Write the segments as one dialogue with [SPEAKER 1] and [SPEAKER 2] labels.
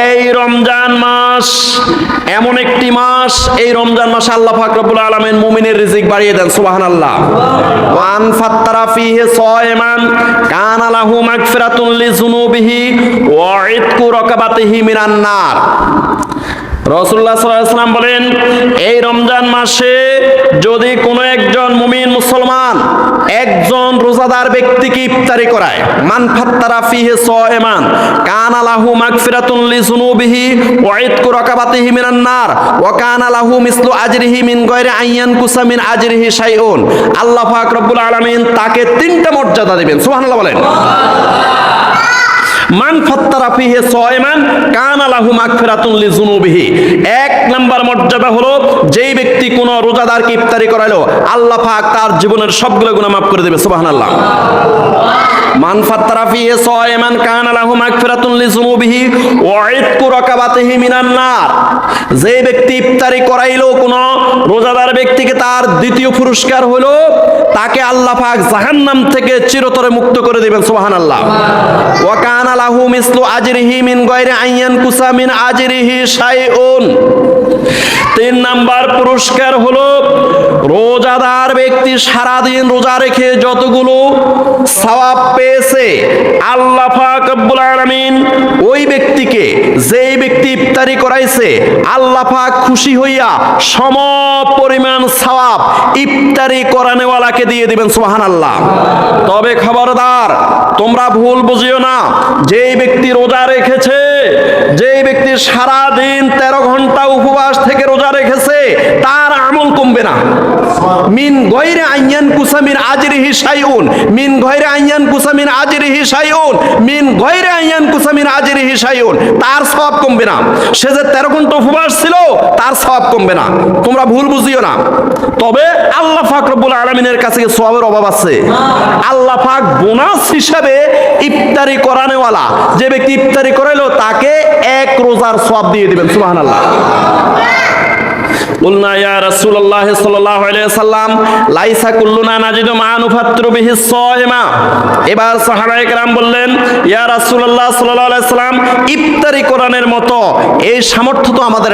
[SPEAKER 1] এই রমজান মাস, এমন একটি মাস, এই রমজান মাসে আল্লাহ পাক আলমেন মুমিনের রিজিক বাড়িয়ে দেন, সুবহানাল্লাহ। ওয়ান ফাত্তারা ফিহে সায়মান কান আলাহু মাগফিরাতুন লিজুনুবিহি ওয়া ইতকু রাকাবাতিহি মিনান নার। রসুল্লাহ সাল্লাম বলেন, এই রমজান মাসে যদি কোনো একজন মুমিন মুসলমান একজন রোজাদার ব্যক্তিকে ইফতারি করায়, মান কানা লাহু মাগফিরাতুন লিযুনুবিহি ওয়া ইতকু রাকাবাতিহি মিনান নার, ওয়া কানা লাহু মিসলু আজরিহি মিন শাইউন। আলামিন তাকে তিনটা মর্যাদা দিবেন। সুবহানাল্লাহ বলেন। মান ফাত্তারা ফিহে সয়মান কান আলাহু মাগফিরাতুন লিজুনুবিহি এক নাম্বার মর্যাদা হলো যেই ব্যক্তি কোন রোজাদারকে ইফতারি করালো আল্লাহ পাক তার জীবনের সবগুলো গুনাহ মাফ করে দেবে, সুবহানাল্লাহ। মান ফাত্তারা ফিহি সায়মান কানা লাহু মাগফিরাতুন লিযুনুবিহি ওয়া ইতকু রাকাবাতিহি মিনান নার। যে ব্যক্তি ইফতারি করাইলো কোন রোজাদার ব্যক্তিকে তার দ্বিতীয় পুরস্কার হলো, তাকে আল্লাহ পাক জাহান্নাম থেকে চিরতরে মুক্ত করে দিবেন, সুবহানাল্লাহ। ওয়া কানা লাহু মিসলু আজরিহি মিন গায়রি আইয়ান কুসা মিন আজরিহি শাইউন। তিন নাম্বার পুরস্কার হলো রোজাদার ব্যক্তি সারাদিন রোজা রেখে যতগুলো সওয়াব পেয়েছে, আল্লাহ পাক রব্বুল আলামিন ওই ব্যক্তিকে যেই ব্যক্তি ইফতারি করাইছে, আল্লাহ পাক খুশি হইয়া সম পরিমাণ সওয়াব ইফতারি করানেওয়ালাকে দিয়ে দিবেন, সুবহানাল্লাহ। তবে খবরদার, তোমরা ভুল বুঝিও না, যেই ব্যক্তি রোজা রেখেছে যেই ব্যক্তি সারা দিন তেরো ঘণ্টা উপবাস থেকে রোজা রেখেছে, তার আমল কমবে না। মিন গয়রে আইয়ান কুসামিন আজরিহি শাইউন। মিন গয়রে আইয়ান কুসামিন আজরিহি শাইউন। মিন গয়রে আইয়ান কুসামিন আজরিহি শাইউন। তার সওয়াব কমবে না। সে যে তেরো ঘণ্টা উপবাস ছিল, তার সওয়াব কমবে না। তোমরা ভুল বুঝিও না। তবে আল্লাহ পাক রব্বুল আলামিনের কাছে সওয়াবের অভাব আছে? আল্লাহ পাক বোনাস হিসাবে ইফতারি করানেওয়ালা, যে ব্যক্তি ইফতারি করাইলো, তাকে এক রোজার সব দিয়ে দেবেন সুবাহ আল্লাহ আমাদের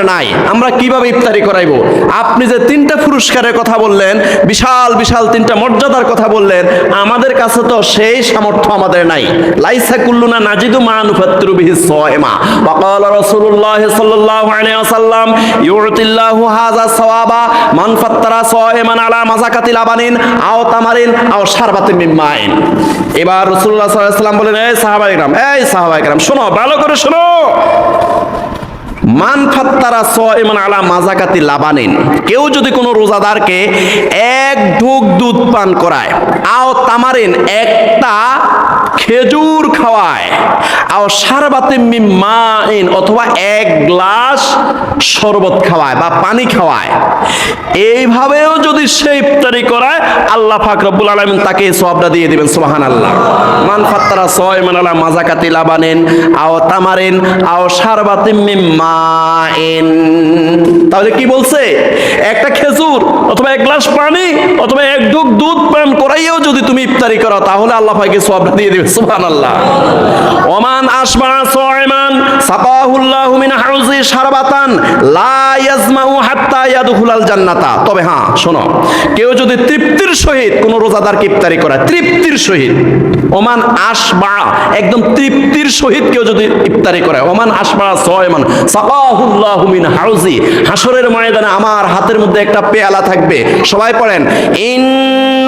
[SPEAKER 1] আপনি যে তিনটা পুরস্কারের কথা বললেন, বিশাল বিশাল তিনটা মর্যাদার কথা বললেন, আমাদের কাছে তো সেই সামর্থ্য আমাদের নাই। লাইসা কুল্লুনা নাজিদু মা সাওয়াবা মান ফাত্তারা সায়মান আলা মাযাকাতি লাবানিন আও তামারিন আও শারবাতিন মিন মাইন এবার রাসূলুল্লাহ সাল্লাল্লাহু আলাইহি ওয়াসাল্লাম বলেন এই সাহাবায়ে کرام এই সাহাবায়ে کرام শোনো ভালো করে শোনো মান ফাত্তারা এমন আলা মাজাকাতি লাবানিন। কেউ যদি কোনো রোজাদারকে এক ঢুক দুধ পান করায়, আও তামারিন একটা খেজুর খাওয়ায়, আও সারবাতে মিমাইন অথবা এক গ্লাস শরবত খাওয়ায় বা পানি খাওয়ায় এইভাবেও যদি সে ইফতারি করায়, আল্লাহ পাক রব্বুল আলামিন তাকে এই সওয়াবটা দিয়ে দিবেন, সুবহানাল্লাহ। মান ফাত্তারা সায়মান আলা মাযাকাতি লাবানিন, আও তামারিন, আও সারবাতে মিমাইন তাহলে কি বলছে? একটা খেজুর অথবা এক গ্লাস পানি অথবা এক ঢোক দুধ পান করাইও যদি তুমি ইফতারি করো, তাহলে আল্লাহ পাকে সওয়াবটা দিয়ে দিবে সুবহানাল্লাহ। ওমান আসবা সায়মান সাকাহুল্লাহু মিন হাউজি শারবাতান, লা ইয়াজমাউ হাত্তা ইয়াদখুলাল জান্নাতা। তবে হ্যাঁ শোনো, কেউ যদি তৃপ্তির সহিত কোন রোজাদার ইফতারি করে তৃপ্তির সহিত, ওমান আসবা একদম তৃপ্তির সহিত কেউ যদি ইফতারি করে ওমান আসবা মান সাকাহুল্লাহু মিন হাউজি হাসরের ময়দানে আমার হাতের মধ্যে একটা পেয়ালা থাকবে। সবাই পড়েন ইন্না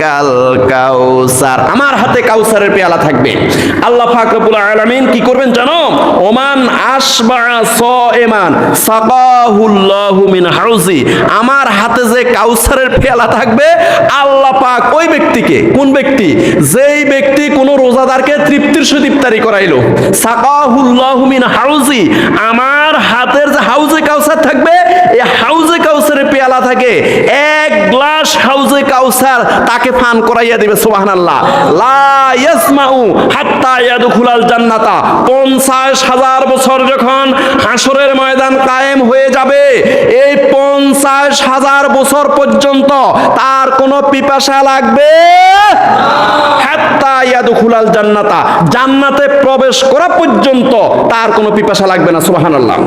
[SPEAKER 1] কাল কাউসার। আমার হাতে কাউসারের পেয়ালা থাকবে। আল্লাহ পাক রব্বুল আলামিন কি করবেন জানো? ওমান আসবা সাইমান সাকাহুল্লাহু মিন হাউজি। আমার হাতে যে কাউসারের পেয়ালা থাকবে, আল্লাহ পাক ওই ব্যক্তিকে, কোন ব্যক্তি? যেই ব্যক্তি কোন রোজাদারকে তৃপ্তির সহিত ইফতারি করাইলো। সাকাহুল্লাহু মিন হাউজি। আমার হাতের যে হাউজে কাউসার থাকবে, এই হাউজে কাউসারের পেয়ালা থাকে। এক গ্লাস হাউজে কাউসার তাকে পান করাইয়া দিবে, সুবহানাল্লাহ। লা ইয়াসমাউ হাত্তা ইয়াদখুলাল জান্নাতা। 50 হাজার বছর যখন হাসরের ময়দান কায়েম হয়ে যাবে, এই 50 হাজার বছর পর্যন্ত তার কোনো পিপাসা লাগবে? হাত্তা ইয়াদখুলাল জান্নাতা। জান্নাতে প্রবেশ করা পর্যন্ত তার কোনো পিপাসা লাগবে না, সুবহানাল্লাহ।